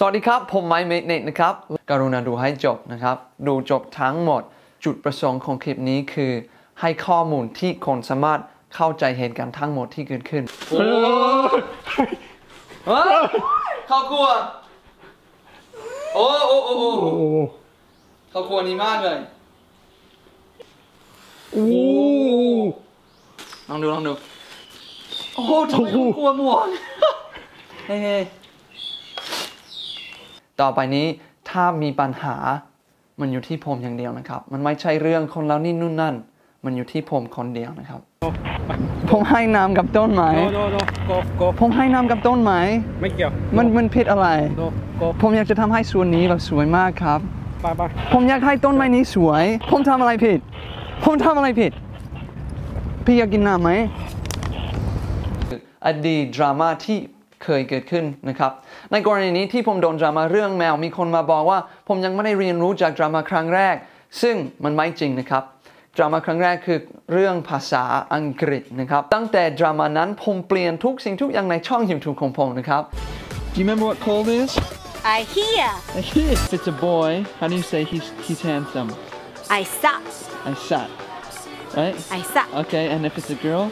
สวัสดีครับ ผมไมค์เมกเนตนะครับ กรุณาดูให้จบนะครับ ดูจบทั้งหมด จุดประสงค์ของคลิปนี้คือ ให้ข้อมูลที่คนสามารถเข้าใจเหตุการณ์ทั้งหมดที่เกิดขึ้นโอ้เขากลัวโอ้โอ้โอ้โอ้เขากลัวนี้มากเลยโอ้ลองดูลองดู โอ้โหทำไมเขากลัวหมวกเฮ้ย ต่อไปนี้ถ้ามีปัญหามันอยู่ที่ผมอย่างเดียวนะครับ มันไม่ใช่เรื่องคนแล้วนี่นู่นนั่น มันอยู่ที่ผมคนเดียวนะครับ ผมให้น้ำกับต้นไม้โนโนโกโกผมให้น้ำกับต้นไม้ไม่เกี่ยว มันมันผิดอะไรโนโกผมอยากจะทำให้สวนนี้แบบสวยมากครับไปไปผมอยากให้ต้นไม้นี้สวย ผมทำอะไรผิด ผมทำอะไรผิด พี่อยากกินน้ำไหมอดีตดราม่าที่ เคยเกิดขึ้นนะครับ ในกรณีนี้ที่ผมโดนดราม่าเรื่องแมวมีคนมาบอกว่า ผมยังไม่ได้เรียนรู้จากดราม่าครั้งแรก ซึ่งมันไม่จริงนะครับดราม่าครั้งแรกคือเรื่องภาษาอังกฤษนะครับ ตั้งแต่ดราม่านั้นผมเปลี่ยนทุกสิ่งทุกอย่างในช่อง YouTube ของผมนะครับ Do you remember what cold is? I hear. If it's a boy, how do you say he's he's handsome? I suck. I sat. Right? I suck. Okay, and if it's a girl,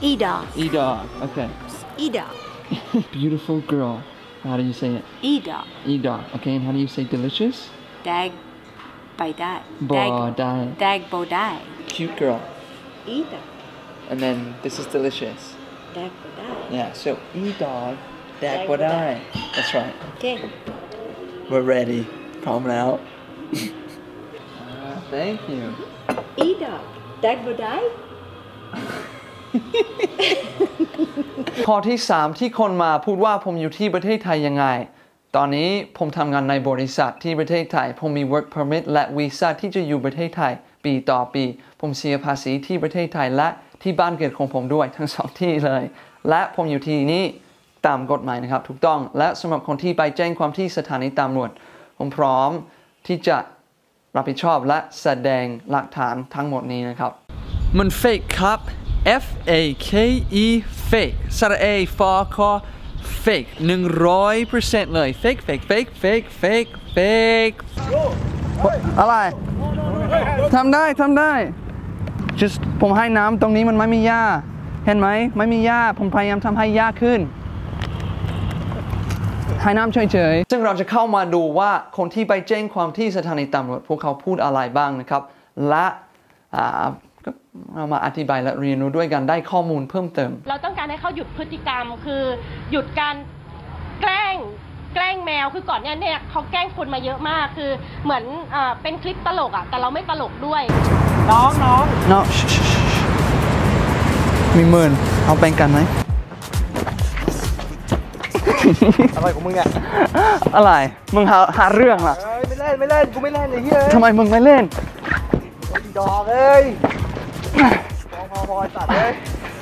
E dog. e dog. Okay. Dog. Beautiful girl. How do you say it? Ida. dog. E. Okay, and how do you say delicious? Dag. By that. Bo die. Dag bo die. Cute girl. Ida. And then this is delicious. Dag bo die. Yeah. So Ida, dog. Dag Dag bo I. That's right. Okay. We're ready. Palm out. thank you. Ida. Dag bo die. ข้อที่ 3 ที่คนมาพูดว่าผมอยู่ที่ประเทศไทยยังไง ตอนนี้ผมทำงานในบริษัทที่ประเทศไทย ผมมี work permit และวีซ่าที่จะอยู่ประเทศไทย ปีต่อปี ผมเสียภาษีที่ประเทศไทยและที่บ้านเกิดของผมด้วยทั้งสองที่เลย และผมอยู่ที่นี่ตามกฎหมายนะครับ ถูกต้อง และสำหรับคนที่ไปแจ้งความที่สถานีตำรวจ ผมพร้อมที่จะรับผิดชอบและแสดงหลักฐานทั้งหมดนี้นะครับ มัน fake ครับ F A K E fake สระ A ฟอคอ fake 100%เลย fake fake fake fake fake fake อะไรทำได้ทำได้ just ผมให้น้ำตรงนี้มันไม่มีหญ้า เห็นไหมไม่มีหญ้า ผมพยายามทำให้หญ้าขึ้นให้น้ำเฉยๆ ซึ่งเราจะเข้ามาดูว่าคนที่ไปแจ้งความที่สถานีตำรวจพวกเขาพูดอะไรบ้างนะครับ และอ่า ก็เรามาอธิบายและเรียนรู้ด้วยกันได้ข้อมูลเพิ่มเติม เราต้องการให้เขาหยุดพฤติกรรม คือหยุดการแกล้งแกล้งแมวคือก่อนเนี้ยเนี่ยเขาแกล้งคนมาเยอะมากคือเหมือนเออเป็นคลิปตลกอะ่ะแต่เราไม่ตลกด้วย น้องน้องเนาะมีหมื่นเอาแบ่งกันไหม อะไรของมึงเนี่ยอะไร มึงหาหาเรื่องล่ะเอ้ยไม่เล่นไม่เล่นกูไม่เล่นไอ้เหี้ยทำไมมึงไม่เล่นอีดอกเอ้ย พอพอพอตัดเลย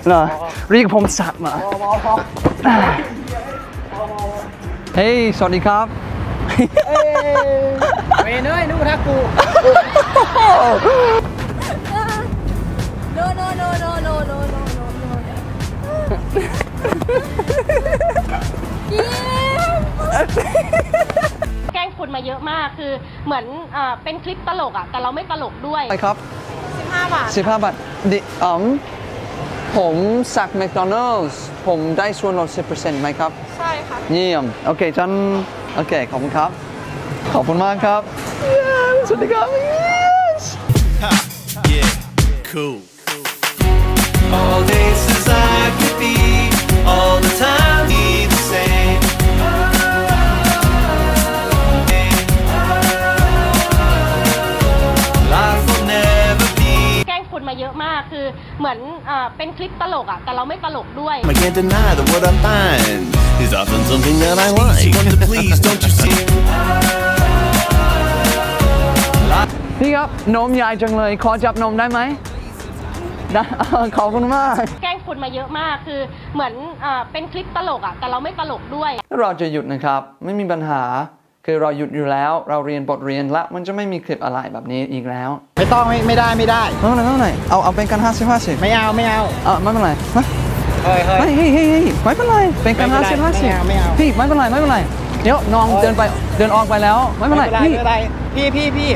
เหรอเรียกผมสัตว์มาพอพอพอเฮ้ยสวัสดีครับเอ้ยเวยเนยนึกว่าทักกู No no no no no no no no no. แกล้งคนมาเยอะมากคือเหมือนเออเป็นคลิปตลกอะ่ะแต่เราไม่ตลกด้วยอะไรครับ 15 บาท 15 บาทดิอ๋อมผมสักแมคโดนัลส์ผมได้ส่วนลด 10%ไหมครับ ใช่ค่ะ เยี่ยม โอเคฉันโอเค ขอบคุณครับ ขอบคุณมากครับ Yes สวัสดีครับ yes Yeah, cool. All days as I could be, all the time ลิปตลกอะ่ะ แต่เราไม่ตลกด้วย I can't deny that what I find is often something that I like. Wonder, please, don't you see? พี่ครับนมใหญ่จังเลย ขอจับนมได้ไหมได้ขอบคุณมาก แกล้งคนมาเยอะมากคือเหมือนเออเป็นคลิปตลกอะ่ะ แต่เราไม่ตลกด้วย เราจะหยุดนะครับ ไม่มีปัญหา คือเราหยุดอยู่แล้ว เราเรียนบทเรียนและมันจะไม่มีคลิปอะไรแบบนี้อีกแล้ว ไม่ต้องไม่ไม่ได้ไม่ได้ไม่เป็นไรไม่เป็นไรเอาเอาเป็นกัน50 50ไม่เอาไม่เอาเออไม่เป็นไรมาเฮ้ยเฮ้ยเฮ้ยเฮ้ยเฮ้ยเฮ้ยไม่เป็นไรเป็นการไม่ห้าเป็นไรสิบห้าสิบไม่เอาไม่เอาพี่ไม่เป็นไรไม่เป็นไรเดี๋ยวน้องโอ๊ยเดินไปเดินออกไปแล้วไม่เป็นไรไม่พี่เป็นไรพี่พี่พี่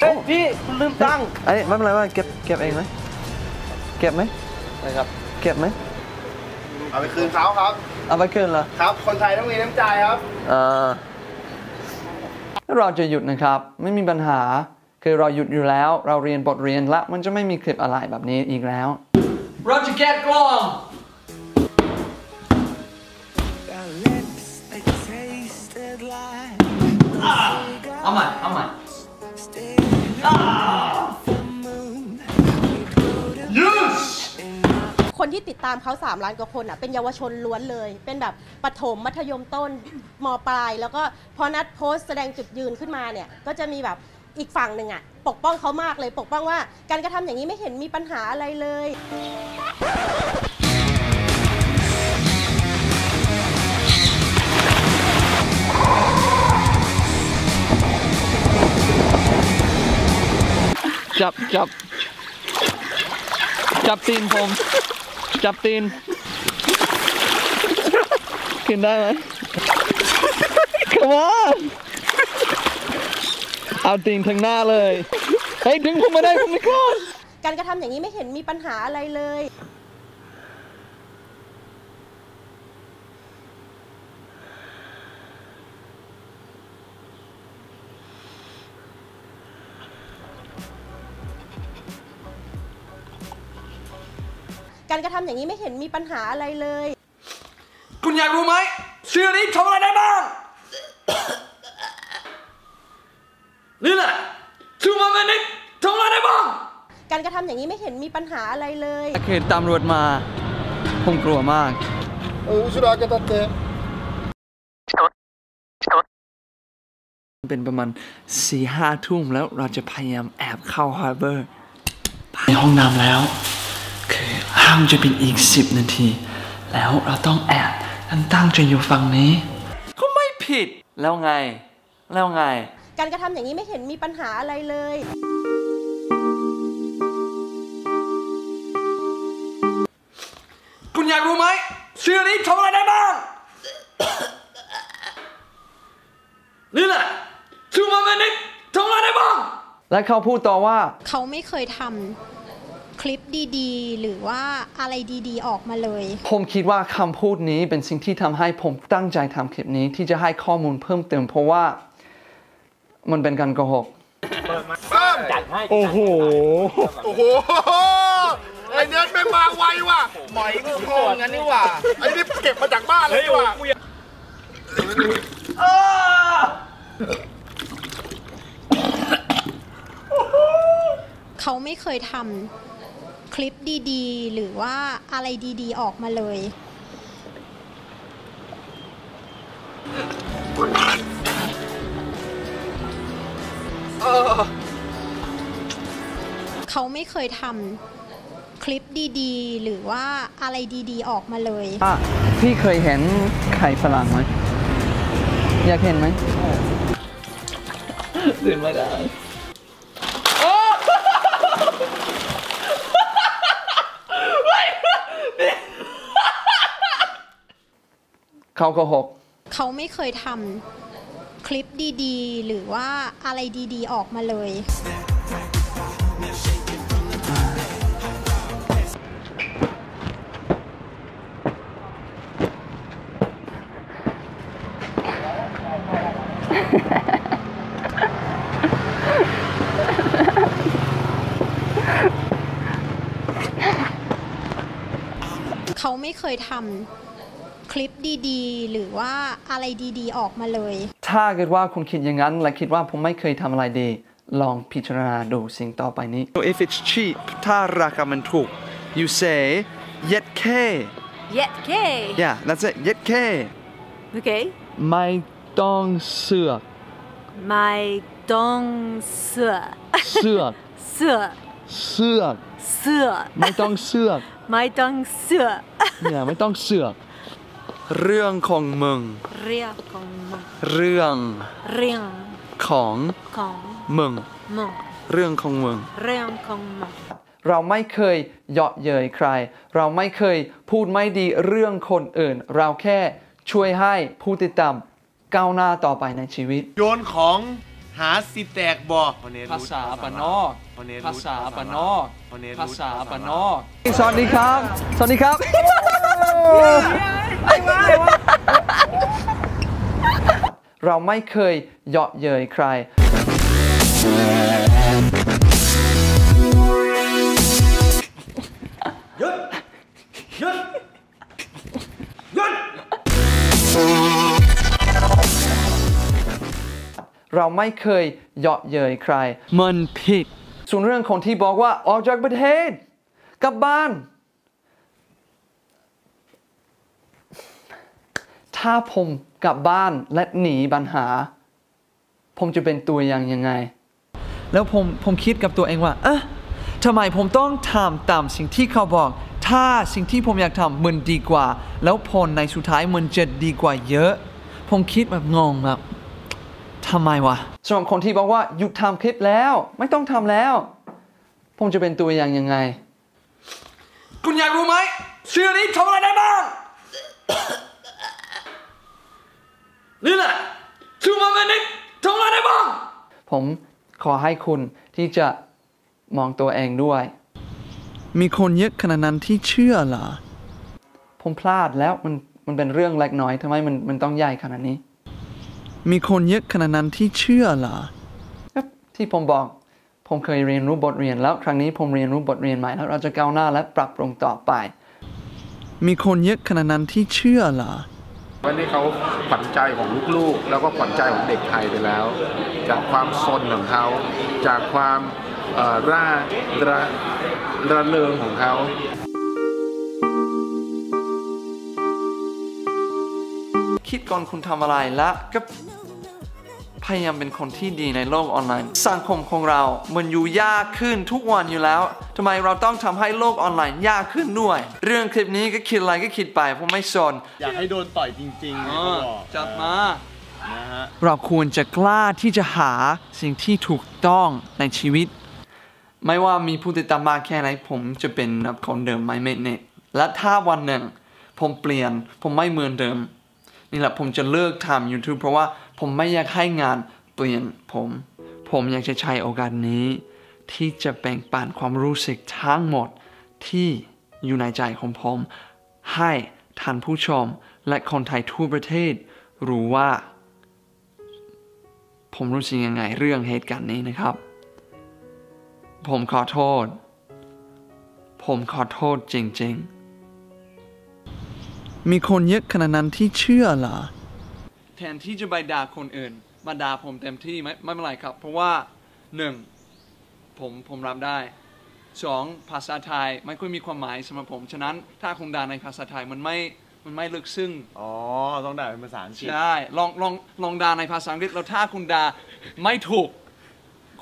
เฮ้ยพี่คุณลืมตังค์เอ้ยไม่เป็นไรว่าเก็บเก็บเองไหมเก็บไหมนะครับ เก็บไหม เอาไปคืนเขาครับ เอาไปคืนเหรอ ครับ คนไทยต้องมีน้ำใจครับเออเราจะหยุดนะครับ ไม่มีปัญหา คือเราหยุดอยู่แล้ว เราเรียนบทเรียนและมันจะไม่มีคลิปอะไรแบบนี้อีกแล้ว เราจะแกะกล่องเอาใหม่เอาใหม่ ที่ติดตามเขา3ล้านกว่าคนอะเป็นเยาวชนล้วนเลย เป็นแบบปฐมมัธยมต้นมปลาย แล้วก็พอนัดโพสต์แสดงจุดยืนขึ้นมาเนี่ยก็จะมีแบบอีกฝั่งหนึ่งอะปกป้องเขามากเลย ปกป้องว่าการกระทำอย่างนี้ไม่เห็นมีปัญหาอะไรเลยจับจับจับตีนผม จับตีน กินได้ไหม Come on เอาตีนทั้งหน้าเลย เฮ้ย ดึงผมมาได้ผมไม่กล้าการกระทำอย่างนี้ไม่เห็นมีปัญหาอะไรเลย การกระทำอย่างนี้ไม่เห็นมีปัญหาอะไรเลย คุณอยากรู้ไหมเชื่อนี้ทำอะไรได้บ้าง นี่แหละชูมาเมนิกทำอะไรได้บ้าง การกระทำอย่างนี้ไม่เห็นมีปัญหาอะไรเลยเขตตำรวจมา ผมกลัวมากเออชุดะากตัดเตเป็นประมาณสี่ห้าทุ่มแล้วเราจะพยายามแอบเข้าฮาร์เบอร์ในห้องน้ำแล้ว คือห้างจะเป็นอีกสิบนาที แล้วเราต้องแอบนั่นตั้งใจอยู่ฝั่งนี้ก็ไม่ผิดแล้วไง แล้วไง การกระทำอย่างนี้ไม่เห็นมีปัญหาอะไรเลยคุณอยากรู้ไหมเสื้อนี้ทำอะไรได้บ้าง นี่แหละชูมาเมนิกทำอะไรได้บ้าง และเขาพูดต่อว่า เขาไม่เคยทำค ลิปดีๆ หรือว่าอะไรดีๆ ออกมาเลย ผมคิดว่าคำพูดนี้เป็นสิ่งที่ทำให้ผมตั้งใจทำคลิปนี้ที่จะให้ข้อมูลเพิ่มเติมเพราะว่า มันเป็นการโกหกจัดให้โอ้โห โอ้โห ไอเน็ตไม่มาไวว่ะ หมอยกูโกงงั้นนี่ว่ะไอ้นี่เก็บมาจากบ้านเลยนี่ว่ะเขาไม่เคยทำ คลิปดีๆ หรือว่าอะไรดีๆ ออกมาเลย เขาไม่เคยทำคลิปดีๆ หรือว่าอะไรดีๆ ออกมาเลย อะพี่เคยเห็นไข่ฝรั่งไหม อยากเห็นไหม เดินไม่ได้ เขาโกหกเขาไม่เคยทำคลิปดีๆ หรือว่าอะไรดีๆ ออกมาเลย เขาไม่เคยทำ คลิปดีๆ หรือว่าอะไรดีๆ ออกมาเลย ถ้าเกิดว่าคุณคิดอย่างนั้น และคิดว่าผมไม่เคยทำอะไรดี ลองพิจารณาดูสิ่งต่อไปนี้ so if it's cheap ถ้าราคามันถูก you say yet k Yet K yeah that's it yet k Okay ไม่ต้องเสือก My dong sữa เสือก sữa เสือก sữa ไม่ต้องเสือก My dong sữa เนี่ยไม่ต้องเสือก เรื่องของมึง Ria con mừng เรื่อง Riêng ของ con มึง mừng หมอเรื่องของมึง เรื่องของหมอเราไม่เคยเยาะเย้ยใคร เราไม่เคยพูดไม่ดีเรื่องคนอื่น เราแค่ช่วยให้ผู้ติดตามก้าวหน้าต่อไปในชีวิต โยนของหาสิแตกบ่พอเนภาษาปานอกพอเนภาษาปานอกพอเนภาษาปานอกสวัสดีครับ สวัสดีครับ เราไม่เคยเยาะเย้ยใครเราไม่เคยเยาะเย้ยใคร มันผิด ส่วนเรื่องคนที่บอกว่าออกจากประเทศกลับบ้าน ถ้าผมกลับบ้านและหนีปัญหา ผมจะเป็นตัวอย่างยังไง แล้วผมผมคิดกับตัวเองว่าเอ๊ะทำไมผมต้องทำตามสิ่งที่เขาบอก ถ้าสิ่งที่ผมอยากทำมันดีกว่า แล้วผลในสุดท้ายมันจะดีกว่าเยอะ ผมคิดแบบงงแบบทำไมวะสำหรับคนที่บอกว่าหยุดทำคลิปแล้ว ไม่ต้องทำแล้ว ผมจะเป็นตัวอย่างยังไง คุณอยากรู้ไหมเชื่อนี้ทำอะไรได้บ้าง นี่แหละชูมาเมนิกทำอะไรได้บ้าง ผมขอให้คุณที่จะมองตัวเองด้วย มีคนเยอะขนาดนั้นที่เชื่อเหรอ ผมพลาดแล้วมันมันเป็นเรื่องเล็กน้อยทำไมมันมันต้องใหญ่ขนาดนี้ มีคนเยอะขนาดนั้นที่เชื่อเหรอครับที่ผมบอก ผมเคยเรียนรู้บทเรียนแล้วครั้งนี้ผมเรียนรู้บทเรียนใหม่แล้วเราจะก้าวหน้าและปรับปรุงต่อไป มีคนเยอะขนาดนั้นที่เชื่อเหรอ วันนี้เขาขวัญใจของลูกๆ แล้วก็ขวัญใจของเด็กไทยไปแล้ว จากความซนของเขา จากความร่าระระเริงของเขาคิดก่อนคุณทำอะไรและก็ พยายามเป็นคนที่ดีในโลกออนไลน์ สังคมของเรา มันอยู่ยากขึ้นทุกวันอยู่แล้วทำไมเราต้องทำให้โลกออนไลน์ยากขึ้นด้วย เรื่องคลิปนี้ก็คิดอะไรก็คิดไปผมไม่สนอยากให้โดนต่อยจริงๆเนี่ยเขาบอกจัดมานะฮะเราควรจะกล้าที่จะหาสิ่งที่ถูกต้องในชีวิต ไม่ว่ามีผู้ติดตามมากแค่ไหนผมจะเป็นแบบคนเดิมไม่เมเนตและถ้าวันหนึ่ง ผมเปลี่ยนผมไม่เหมือนเดิม นี่แหละผมจะเลิกทำ YouTube เพราะว่า ผมไม่อยากให้งานเปลี่ยนผม ผมอยากจะใช้โอกาสนี้ ที่จะแบ่งปันความรู้สึกทั้งหมดที่อยู่ในใจของผม ให้ท่านผู้ชมและคนไทยทั่วประเทศ รู้ว่า ผมรู้สึกยังไงเรื่องเหตุการณ์นี้นะครับ ผมขอโทษ ผมขอโทษจริง ๆ มีคนเยอะขนาดนั้นที่เชื่อเหรอ แทนที่จะไปด่าคนอื่น มาด่าผมเต็มที่ไม่ไม่เป็นไรครับ เพราะว่าหนึ่งผมผมรับได้สองภาษาไทยไม่ค่อยมีความหมายสำหรับผม ฉะนั้นถ้าคุณด่าในภาษาไทยมันไม่มันไม่ลึกซึ้งอ๋อ ต้องด่าเป็นภาษาอังกฤษ ใช่ลองลองลองด่าในภาษาอังกฤษแล้วถ้าคุณด่าไม่ถูก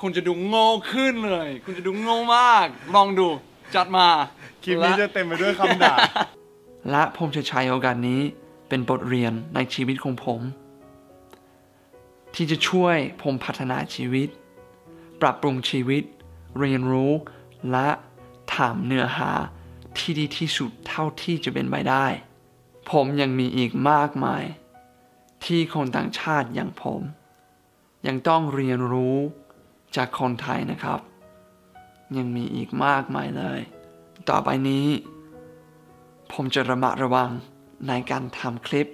คุณจะดูโง่ขึ้นเลย คุณจะดูโง่มาก ลองดูจัดมาคลิปนี้จะเต็มไปด้วยคำด่า และผมจะใช้โอกาสนี้เป็นบทเรียนในชีวิตของผม ที่จะช่วยผมพัฒนาชีวิต ปรับปรุงชีวิต เรียนรู้ และถามเนื้อหาที่ดีที่สุดเท่าที่จะเป็นไปได้ ผมยังมีอีกมากมาย ที่คนต่างชาติอย่างผม ยังต้องเรียนรู้จากคนไทยนะครับ ยังมีอีกมากมายเลย ต่อไปนี้ ผมจะระมัดระวังในการทำคลิป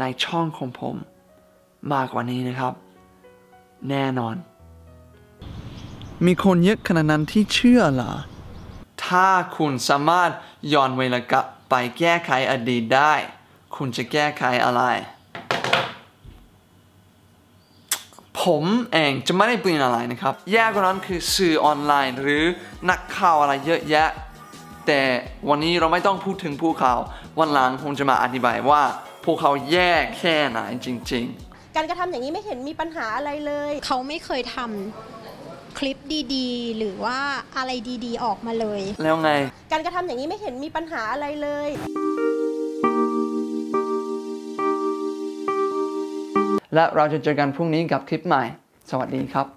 ในช่องของผม มากกว่านี้นะครับ แน่นอน มีคนเยอะขนาดนั้นที่เชื่อเหรอ ถ้าคุณสามารถย้อนเวลากลับไปแก้ไขอดีตได้ คุณจะแก้ไขอะไร ผมเองจะไม่ได้เปลี่ยนอะไรนะครับ แย่กว่านั้นคือสื่อออนไลน์หรือนักข่าวอะไรเยอะแยะ แต่วันนี้เราไม่ต้องพูดถึงภูเขา วันหลังผมจะมาอธิบายว่าภูเขาแย่แค่ไหนจริง การกระทำอย่างนี้ไม่เห็นมีปัญหาอะไรเลย เขาไม่เคยทำคลิปดีๆ หรือว่าอะไรดีๆ ออกมาเลยๆแล้วไง การกระทำอย่างนี้ไม่เห็นมีปัญหาอะไรเลยและเราจะเจอกันพรุ่งนี้กับคลิปใหม่ สวัสดีครับ